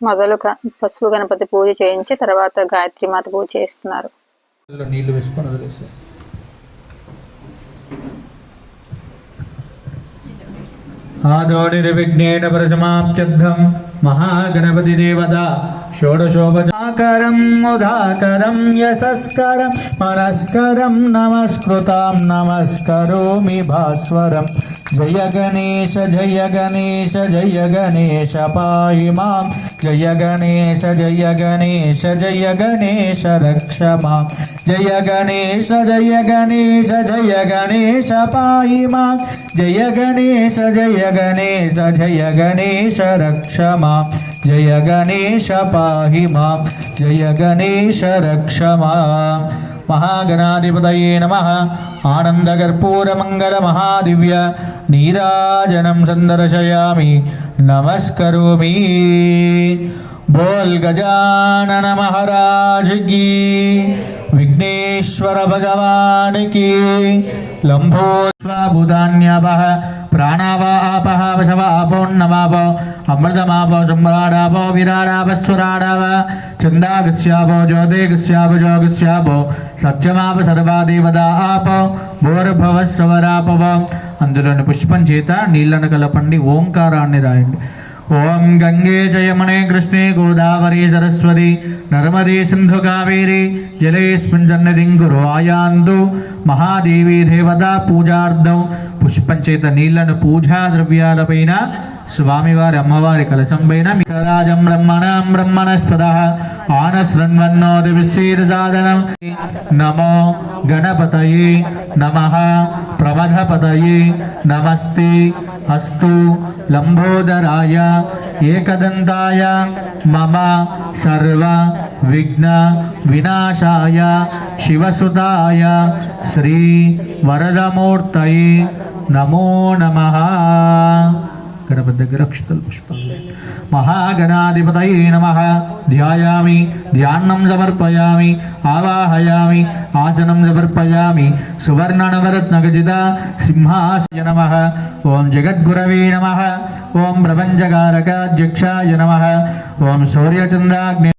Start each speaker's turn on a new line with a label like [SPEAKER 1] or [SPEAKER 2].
[SPEAKER 1] మొదలు పసుపు గణపతి పూజ చేయించి తర్వాత గాయత్రి మాత పూజ చేస్తున్నారు
[SPEAKER 2] నీళ్ళు వేసుకొని వదిలేస్తారు ఆదో నిర్విఘ్నేన ప్రసమాప్త్యర్థం. महागणपतिदेवता षोडशोपचाकरम् मुदाकरं यशस्करं परस्करं नमस्कृतां नमस्करोमि जय गणेश जय गणेश जय गणेश जय गणेश जय गणेश जय गणेश रक्ष माँ जय गणेश जय गणेश जय गणेश जय गणेश जय गणेश जय गणेश रक्ष माँ जय गणेश पाहि माँ जय गणेश रक्ष माँ महागणाधिपतये नमः। आनन्दकर्पूरमङ्गलमहादिव्य। नीराजनं सन्दर्शयामि। नमस्करोमि। बोल् गजानन विघ्नेश्वर भगवान् की। लम्भोस्वाभूतान्यपः प्राणावापः वशवापोन्नमाप అమృతమాపో సంభ్రాడాపో విరాడాపస్వరాడావ చందాగస్యాపో జ్యోతిగస్యాపజోగస్యాపో సత్యమాప సర్వాదేవదా ఆపో భూర్భవస్వరాపవ అందులోని పుష్పం చేత నీళ్ళను కలపండి ఓంకారాన్ని రాయండి. ఓం గంగే జయమణే కృష్ణే గోదావరి సరస్వతి నర్మదే సింధు కావేరి జలేస్మిన్ సన్నిధిం గురు ఆయాందు మహాదేవి దేవత పూజార్థం. పుష్పంచేత నీళ్ళను పూజా ద్రవ్యాలపైన స్వామివారి అమ్మవారి కలశం పైన రాజం బ్రహ్మణం బ్రహ్మణస్పద ఆనశృణ్వన్నోది దివిశీర్జాదనం నమో గణపతయే నమ ప్రమథపతయే నమస్తే. అస్తు లంబోదరాయ ఏకదంతాయ మమ సర్వ విఘ్న వినాశాయ శివసుతాయ శ్రీ వరదమూర్తయే నమో నమ. गणपतिरक्षितपुष्पाणि महागणाधिपतये नमः ध्यायामि ध्यानं समर्पयामि आवाहयामि आसनं समर्पयामि सुवर्णनवरत्नगजिता सिंहास्य नमः ॐ जगद्गुरवे नमः ॐ प्रपञ्चकारकाध्यक्षाय नमः ॐ सूर्यचन्द्राग्नि